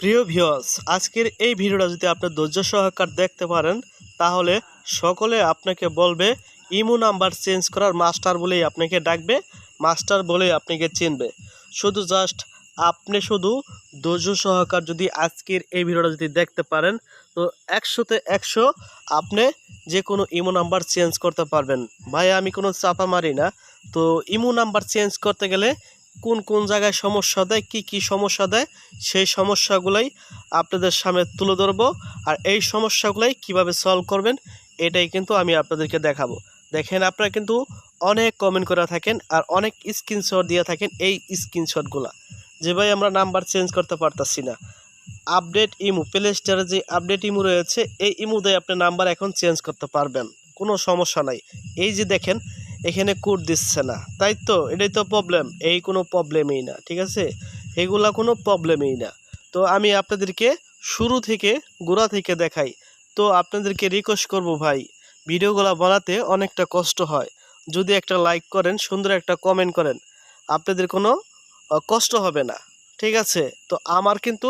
প্রিয় ভিউয়ার্স, আজকের এই ভিডিওটা যদি আপনি ধৈর্য সহকার দেখতে পারেন, তাহলে সকলে আপনাকে বলবে, ইমো নাম্বার চেঞ্জ করার মাস্টার বলেই আপনাকে ডাকবে, মাস্টার বলেই আপনাকে চিনবে। শুধু জাস্ট আপনি শুধু ধৈর্য সহকার যদি আজকের এই ভিডিওটা যদি দেখতে পারেন, তো একশোতে একশো আপনি যে কোনো ইমো নাম্বার চেঞ্জ করতে পারবেন। ভাই আমি কোনো চাপা মারি না। তো ইমো নাম্বার চেঞ্জ করতে গেলে কোন কোন জায়গায় সমস্যা দেয়, কি কি সমস্যা দেয়, সেই সমস্যাগুলাই আপনাদের সামনে তুলে ধরবো। আর এই সমস্যাগুলাই কীভাবে সলভ করবেন, এটাই কিন্তু আমি আপনাদেরকে দেখাবো। দেখেন আপনারা কিন্তু অনেক কমেন্ট করে থাকেন আর অনেক স্ক্রিনশট দিয়ে থাকেন এই স্ক্রিনশটগুলা যে ভাই আমরা নাম্বার চেঞ্জ করতে পারতাছি না। আপডেট ইমু প্লে স্টোরে যে আপডেট ইমু রয়েছে, এই ইমু দিয়ে আপনি নাম্বার এখন চেঞ্জ করতে পারবেন। কোনো সমস্যা নাই। এই যে দেখেন এখানে কোড দিচ্ছে না। তাই তো? এটাই তো প্রবলেম এই কোনো প্রবলেমই না, ঠিক আছে? এগুলা কোনো প্রবলেমই না। তো আমি আপনাদেরকে শুরু থেকে, গোড়া থেকে দেখাই। তো আপনাদেরকে রিকোয়েস্ট করব ভাই, ভিডিওগুলো বানাতে অনেকটা কষ্ট হয়। যদি একটা লাইক করেন, সুন্দর একটা কমেন্ট করেন, আপনাদের কোনো কষ্ট হবে না, ঠিক আছে? তো আমার কিন্তু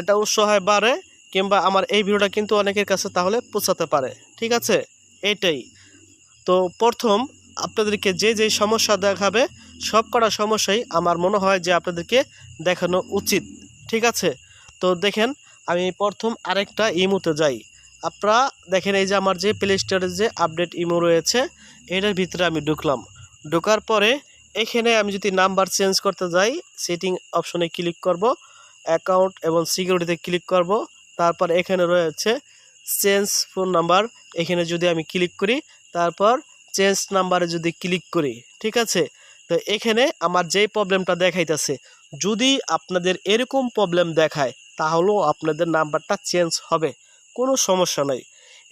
এটা উৎসাহ বাড়ে কিংবা আমার এই ভিডিওটা কিন্তু অনেকের কাছে তাহলে পৌঁছাতে পারে, ঠিক আছে? এইটাই তো প্রথম আপনাদেরকে যে যে সমস্যা দেখাবে, সব কটা সমস্যাই আমার মনে হয় যে আপনাদেরকে দেখানো উচিত। ঠিক আছে? তো দেখেন, আমি প্রথম আরেকটা ইমোতে যাই। আপনারা দেখেন, এই যে আমার যে প্লে স্টোরের যে আপডেট ইমো রয়েছে, এটার ভিতরে আমি ঢুকলাম। ঢোকার পরে এখানে আমি যদি নাম্বার চেঞ্জ করতে যাই, সেটিং অপশনে ক্লিক করব, অ্যাকাউন্ট এবং সিকিউরিটিতে ক্লিক করব। তারপর এখানে রয়েছে, চেঞ্জ ফোন নাম্বার। এখানে যদি আমি ক্লিক করি, তারপর চেঞ্জ নাম্বারে যদি ক্লিক করি, ঠিক আছে? তো এখানে আমার যেই প্রবলেমটা দেখাইতেছে, যদি আপনাদের এরকম প্রবলেম দেখায়, তাহলেও আপনাদের নাম্বারটা চেঞ্জ হবে, কোনো সমস্যা নাই।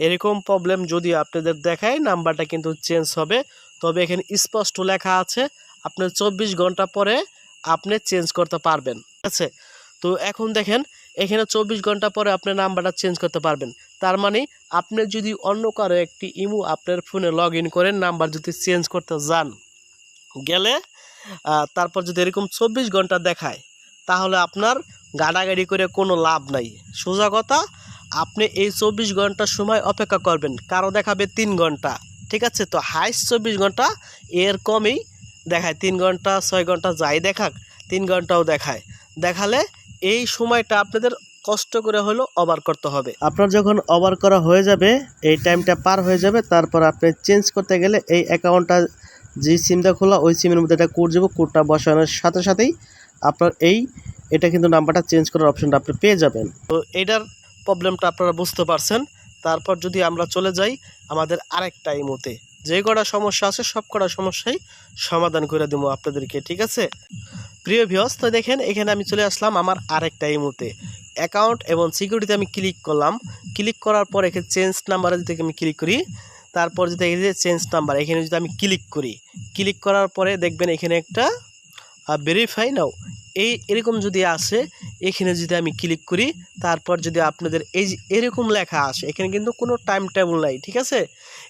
এরকম প্রবলেম যদি আপনাদের দেখায় নাম্বারটা কিন্তু চেঞ্জ হবে। তবে এখানে স্পষ্ট লেখা আছে, আপনার চব্বিশ ঘণ্টা পরে আপনি চেঞ্জ করতে পারবেন, ঠিক আছে? তো এখন দেখেন এখানে চব্বিশ ঘণ্টা পরে আপনি নাম্বারটা চেঞ্জ করতে পারবেন। তার মানে আপনি যদি অন্য কারও একটি ইমো আপনার ফোনে লগ ইন করেন, নাম্বার যদি চেঞ্জ করতে যান, গেলে তারপর যদি এরকম চব্বিশ ঘণ্টা দেখায়, তাহলে আপনার গাড়াগাড়ি করে কোনো লাভ নাই। সোজা কথা, আপনি এই চব্বিশ ঘণ্টার সময় অপেক্ষা করবেন। কারও দেখাবে তিন ঘণ্টা, ঠিক আছে? তো হাইস্ট চব্বিশ ঘণ্টা, এর কমই দেখায়। তিন ঘণ্টা, ছয় ঘণ্টা যাই দেখাক, তিন ঘন্টাও দেখায়। দেখালে এই সময়টা আপনাদের কষ্ট করে হলেও ওভার করতে হবে। আপনার যখন ওভার করা হয়ে যাবে এই টাইমটা পার হয়ে যাবে তারপর আপনি চেঞ্জ করতে গেলে এই অ্যাকাউন্টটা যে সিমটা খোলা ওই সিমের মধ্যে একটা কোড যাব কোডটা বসানোর সাথে সাথেই আপনার এই এটা কিন্তু নাম্বারটা চেঞ্জ করার অপশনটা আপনি পেয়ে যাবেন। তো এটার প্রবলেমটা আপনারা বুঝতে পারছেন। তারপর যদি আমরা চলে যাই আমাদের আরেকটা ইমোতে। যে কটা সমস্যা আছে সব কটা সমস্যাই সমাধান করে দেবো আপনাদেরকে ঠিক আছে? প্রিয় ভিউস তো দেখেন, এখানে আমি চলে আসলাম আমার আরেকটা ইমোতে অ্যাকাউন্ট এবং সিকিউরিটিতে আমি ক্লিক করলাম। ক্লিক করার পর এখানে চেঞ্জ নাম্বারে যদি আমি ক্লিক করি, তারপর যদি যে চেঞ্জ নাম্বার এখানে যদি আমি ক্লিক করি ক্লিক করার পরে দেখবেন এখানে একটা ভেরিফাই নাও এই, এরকম যদি আসে, এখানে যদি আমি ক্লিক করি, তারপর যদি আপনাদের এই এরকম লেখা আসে, এখানে কিন্তু কোনো টাইম টেবল নাই, ঠিক আছে?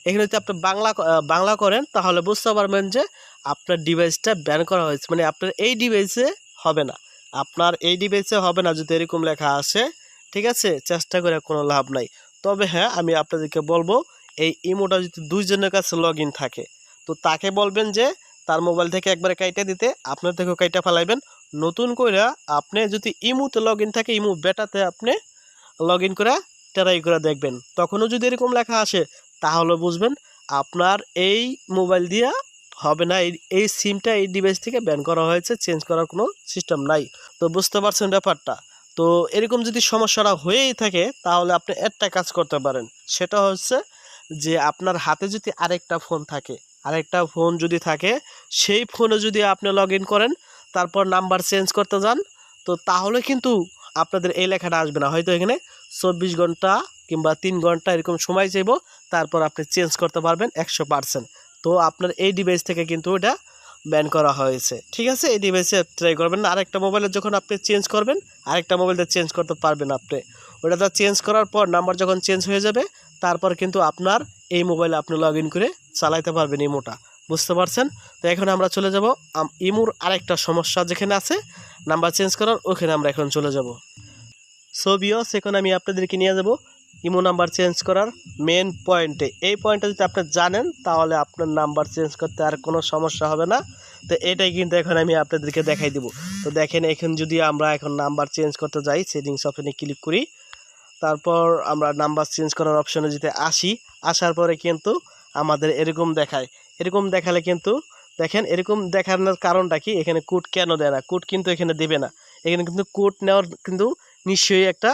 এখানে যদি আপনি বাংলা বাংলা করেন, তাহলে বুঝতে পারবেন যে আপনার ডিভাইসটা ব্যান করা হয়েছে। মানে আপনার এই ডিভাইসে হবে না। আপনার এই ডিভাইসে হবে না যদি এরকম লেখা আসে, ঠিক আছে? চেষ্টা করে কোনো লাভ নাই। তবে হ্যাঁ আমি আপনাদেরকে বলব, এই ইমোটা যদি দুইজনের কাছে লগ থাকে, তো তাকে বলবেন যে, তার মোবাইল থেকে একবারে কাইটা দিতে, আপনার থেকেও কাইটা ফেলাইবেন। নতুন করে আপনি যদি ইমুতে লগ ইন থাকে ইমু বেটাতে আপনি লগ ইন করে ট্রাই করে দেখবেন। তখনও যদি এরকম লেখা আসে, তাহলে বুঝবেন, আপনার এই মোবাইল দিয়া হবে না। এই সিমটা এই ডিভাইস থেকে ব্যান করা হয়েছে চেঞ্জ করার কোনো সিস্টেম নাই। তো বুঝতে পারছেন ব্যাপারটা? তো এরকম যদি সমস্যাটা হয়েই থাকে, তাহলে আপনি একটা কাজ করতে পারেন। সেটা হচ্ছে যে, আপনার হাতে যদি আরেকটা ফোন থাকে, আরেকটা ফোন যদি থাকে, সেই ফোনে যদি আপনি লগ করেন, তারপর নাম্বার চেঞ্জ করতে যান, তো তাহলে কিন্তু আপনাদের এই লেখাটা আসবে না। হয়তো এখানে চব্বিশ ঘণ্টা কিংবা তিন ঘণ্টা এরকম সময় চাইব, তারপর আপনি চেঞ্জ করতে পারবেন একশো পার্সেন্ট তো আপনার এই ডিভাইস থেকে কিন্তু এটা ব্যান করা হয়েছে। ঠিক আছে? এই ডিভাইসে ট্রাই করবেন না। আরেকটা মোবাইলে যখন আপনি চেঞ্জ করবেন, আরেকটা মোবাইলটা চেঞ্জ করতে পারবেন আপনি। ওটা তো চেঞ্জ করার পর নাম্বার যখন চেঞ্জ হয়ে যাবে, তারপর কিন্তু আপনার এই মোবাইলে আপনি লগ করে চালাইতে পারবেন ইমোটা। বুঝতে পারছেন? তো এখন আমরা চলে যাব ইমুর আরেকটা সমস্যা যেখানে আছে। নাম্বার চেঞ্জ করার, ওখানে আমরা এখন চলে যাব। ছবিও সেখানে আমি আপনাদেরকে নিয়ে যাব ইমো নাম্বার চেঞ্জ করার মেন পয়েন্টে এই পয়েন্টটা যদি আপনি জানেন, তাহলে আপনার নাম্বার চেঞ্জ করতে আর কোনো সমস্যা হবে না। তো এটাই কিন্তু এখন আমি আপনাদেরকে দেখাই দেবো। তো দেখেন, এখন যদি আমরা এখন নাম্বার চেঞ্জ করতে যাই, সেটিংস অপশনে ক্লিক করি, তারপর আমরা নাম্বার চেঞ্জ করার অপশনে যদি আসি, আসার পরে কিন্তু আমাদের এরকম দেখায়। এরকম দেখালে কিন্তু, দেখেন, এরকম দেখানোর কারণটা কি? এখানে কোড কেন দেয় না? কোড কিন্তু এখানে দেবে না। এখানে কিন্তু কোড নেওয়ার কিন্তু নিশ্চয়ই একটা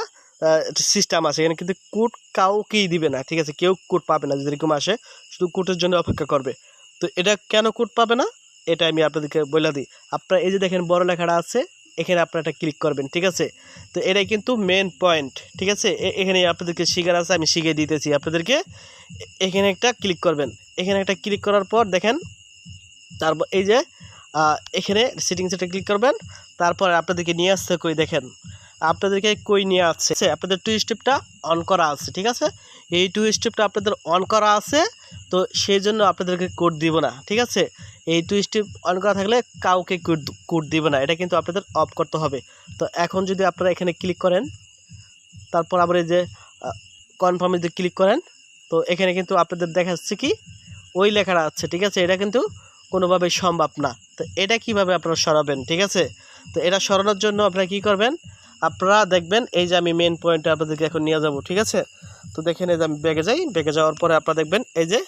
সিস্টেম আছে। এখানে কিন্তু কোড কাউকেই দিবে না, ঠিক আছে? কেউ কোড পাবে না, যদি এরকম আসে, শুধু কোডের জন্য অপেক্ষা করবে। তো এটা কেন কোড পাবে না? এটা আমি আপনাদেরকে বলে দিই। আপনারা এই যে দেখেন, বড় লেখাটা আছে, এখানে আপনারা এটা ক্লিক করবেন, ঠিক আছে? তো এটাই কিন্তু মেন পয়েন্ট ঠিক আছে? এখানে আপনাদেরকে শিখার আছে, আমি শিখিয়ে দিতেছি আপনাদেরকে। এখানে একটা ক্লিক করবেন। এখানে একটা ক্লিক করার পর দেখেন, তারপর এই যে এখানে সেটিংসটা ক্লিক করবেন। তারপর আপনাদেরকে নিয়ে আসতে কই দেখেন। আপনাদেরকে কই নিয়ে আসছে আপনাদের টু স্টেপটা অন করা আছে, ঠিক আছে? এই টু স্টেপটা আপনাদের অন করা আছে, তো সেই জন্য আপনাদেরকে কোড দিব না, ঠিক আছে? এই টু স্টেপ অন করা থাকলে কাউকে কোড দিব না, এটা কিন্তু আপনাদের অফ করতে হবে। তো এখন যদি আপনারা এখানে ক্লিক করেন, তারপর আবার এই যে কনফার্মে যদি ক্লিক করেন, তো এখানে কিন্তু আপনাদের দেখাচ্ছে কি, ওই লেখাটা আছে, ঠিক আছে? এটা কিন্তু কোনোভাবে সম্ভব না। তো এটা কীভাবে আপনারা সরাবেন, ঠিক আছে? তো এটা সরানোর জন্য আপনারা কি করবেন আপনারা দেখবেন এই যে আমি মেন পয়েন্টে আপনাদেরকে এখন নিয়ে যাব, ঠিক আছে? তো দেখেন এই যে আমি ব্যাগে যাই, ব্যাগে যাওয়ার পরে আপনারা দেখবেন এই যে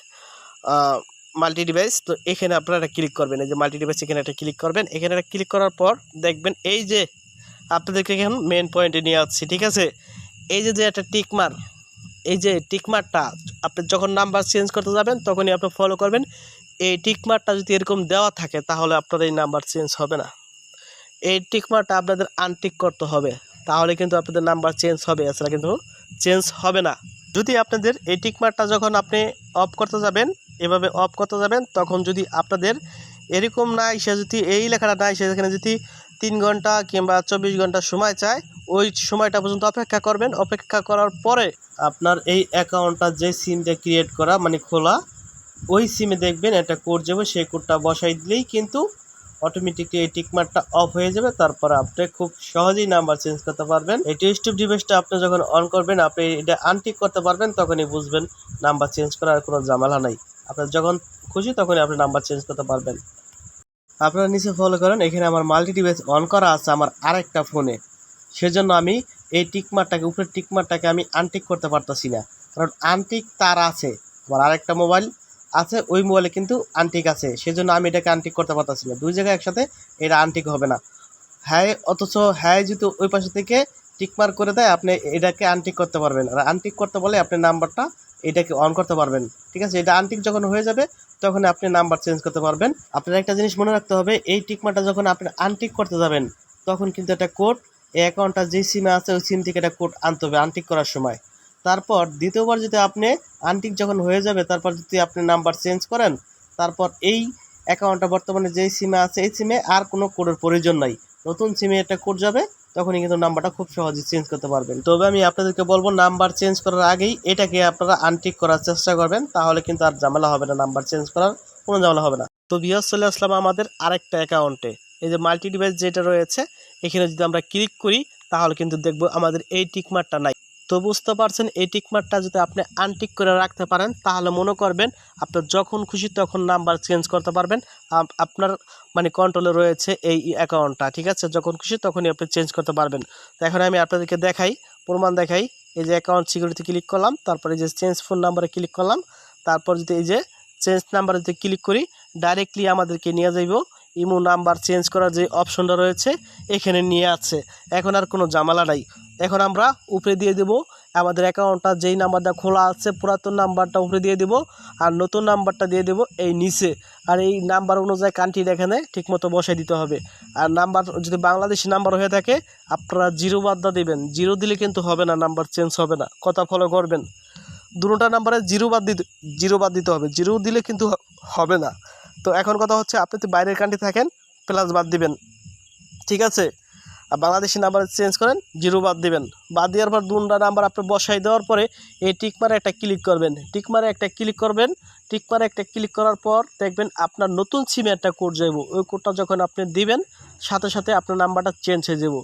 মাল্টি ডিভাইস তো এখানে আপনারা একটা ক্লিক করবেন। এই যে মাল্টি ডিভাইস এখানে একটা ক্লিক করবেন। এখানে একটা ক্লিক করার পর দেখবেন এই যে আপনাদেরকে এখন মেন পয়েন্টে নিয়ে আসছি ঠিক আছে? এই যে যে একটা টিকমার এই যে টিকমারটা আপনি যখন নাম্বার চেঞ্জ করতে যাবেন, তখনই আপনি ফলো করবেন। এই টিকমারটা যদি এরকম দেওয়া থাকে, তাহলে আপনার এই নাম্বার চেঞ্জ হবে না। এই টিকমারটা আপনাদের আনটিক করতে হবে। তাহলে কিন্তু আপনাদের নাম্বার চেঞ্জ হবে। এছাড়া কিন্তু চেঞ্জ হবে না। যদি আপনাদের এই টিকমারটা যখন আপনি অফ করতে যাবেন, এভাবে অফ করতে যাবেন, তখন যদি আপনাদের এরকম না এসে যদি এই লেখাটা না এসে এখানে যদি তিন ঘণ্টা কিংবা চব্বিশ ঘণ্টা সময় চায়, ওই সময়টা পর্যন্ত অপেক্ষা করবেন। অপেক্ষা করার পরে আপনার এই অ্যাকাউন্টটা যে সিমটা ক্রিয়েট করা মানে খোলা, ওই সিমে দেখবেন একটা কোড যাবে। সেই কোডটা বসাই দিলেই কিন্তু অটোমেটিকলি এই টিকমার্কটা অফ হয়ে যাবে, তারপর আপনি খুব সহজেই নাম্বার চেঞ্জ করতে পারবেন। এই টেস্টিভ ডিভাইসটা আপনি যখন অন করবেন, আপনি এটা আনটিক করতে পারবেন, তখনই বুঝবেন নাম্বার চেঞ্জ করার কোনো ঝামেলা নাই। আপনার যখন খুশি, তখনই আপনি নাম্বার চেঞ্জ করতে পারবেন। আপনারা নিচে ফলো করেন, এখানে আমার মাল্টি ডিভাইস অন করা আছে আমার আরেকটা ফোনে সেজন্য আমি এই টিকমারটাকে উপরের টিকমারটাকে আমি আনটিক করতে পারতাছি না। কারণ আনটিক তার আছে। আমার আরেকটা মোবাইল আছে, ওই মোবাইলে কিন্তু আনটিক আছে। সেজন্য আমি এটাকে আনটিক করতে পারতাছি না। দুই জায়গায় একসাথে এটা আনটিক হবে না। হ্যাঁ অথচ হ্যাঁ যদি ওই পাশে থেকে টিকমার করে দেয়, আপনি এটাকে আনটিক করতে পারবেন। আর আনটিক করতে বলে আপনি নাম্বারটা এটাকে অন করতে পারবেন। ঠিক আছে? এটা আনটিক যখন হয়ে যাবে, তখন আপনি নাম্বার চেঞ্জ করতে পারবেন। আপনার একটা জিনিস মনে রাখতে হবে, এই টিকমারটা যখন আপনি আনটিক করতে যাবেন, তখন কিন্তু একটা কোড এই অ্যাকাউন্টটা যে সিমে আছে, ওই সিম থেকে একটা কোড আনতে হবে আনটিক করার সময়। তারপর দ্বিতীয়বার যদি আপনি আনটিক যখন হয়ে যাবে, তারপর যদি আপনি নাম্বার চেঞ্জ করেন, তারপর এই অ্যাকাউন্টটা বর্তমানে যেই সিমে আছে, এই সিমে আর কোনো কোডের প্রয়োজন নাই। নতুন সিমে একটা কোড যাবে, তখনই কিন্তু নাম্বারটা খুব সহজে চেঞ্জ করতে পারবেন। তবে আমি আপনাদেরকে বলব, নাম্বার চেঞ্জ করার আগেই এটাকে আপনারা আনটিক করার চেষ্টা করবেন, তাহলে কিন্তু আর ঝামেলা হবে না, নাম্বার চেঞ্জ করার কোনো ঝামেলা হবে না। তো বিয়াস চলে আসলাম আমাদের আরেকটা অ্যাকাউন্টে এই যে মাল্টি ডিভাইস যেটা রয়েছে, এখানে যদি আমরা ক্লিক করি, তাহলে কিন্তু দেখব আমাদের এই টিকমারটা নাই। তো বুঝতে পারছেন, এই টিকমারটা যদি আপনি আনটিক করে রাখতে পারেন, তাহলে মনে করবেন আপনার যখন খুশি তখন নাম্বার চেঞ্জ করতে পারবেন। আপনার মানে কন্ট্রোলে রয়েছে এই অ্যাকাউন্টটা ঠিক আছে? যখন খুশি তখনই আপনি চেঞ্জ করতে পারবেন। তো এখন আমি আপনাদেরকে দেখাই, প্রমাণ দেখাই। এই যে অ্যাকাউন্ট সিকিউরিটি ক্লিক করলাম, তারপরে এই যে চেঞ্জ ফোন নাম্বারে ক্লিক করলাম, তারপর যদি এই যে চেঞ্জ নাম্বারে যদি ক্লিক করি ডাইরেক্টলি আমাদেরকে নিয়ে যাইব। ইমো নাম্বার চেঞ্জ করার যে অপশনটা রয়েছে, এখানে নিয়ে আছে। এখন আর কোনো ঝামেলা নাই। এখন আমরা উপরে দিয়ে দেব। আমাদের অ্যাকাউন্টটা যেই নাম্বারটা খোলা আছে, পুরাতন নাম্বারটা উপরে দিয়ে দেব। আর নতুন নাম্বারটা দিয়ে দেব এই নিচে। আর এই নাম্বার অনুযায়ী কান্ট্রির এখানে ঠিকমতো বসাই দিতে হবে। আর নাম্বার যদি বাংলাদেশি নাম্বার হয়ে থাকে, আপনারা জিরো বাদটা দেবেন। জিরো দিলে কিন্তু হবে না, নাম্বার চেঞ্জ হবে না। কথা ফলো করবেন। দুটোটা নাম্বারে জিরো বাদ দিতে জিরো বাদ দিতে হবে। জিরো দিলে কিন্তু হবে না। তো এখন কথা হচ্ছে আপনি তো বাইরের কান্ট্রি থাকেন প্লাস বাদ দিবেন। ঠিক আছে? আর বাংলাদেশি নাম্বার চেঞ্জ করেন জিরো বাদ দিবেন। বাদ দেওয়ার পর দুটা নাম্বার আপনি বসাই দেওয়ার পরে এই টিকমারে একটা ক্লিক করবেন। টিকমারে একটা ক্লিক করবেন। টিকমারে একটা ক্লিক করার পর দেখবেন আপনার নতুন সিমে একটা কোড যাইব। ওই কোডটা যখন আপনি দিবেন, সাথে সাথে আপনার নাম্বারটা চেঞ্জ হয়ে যাব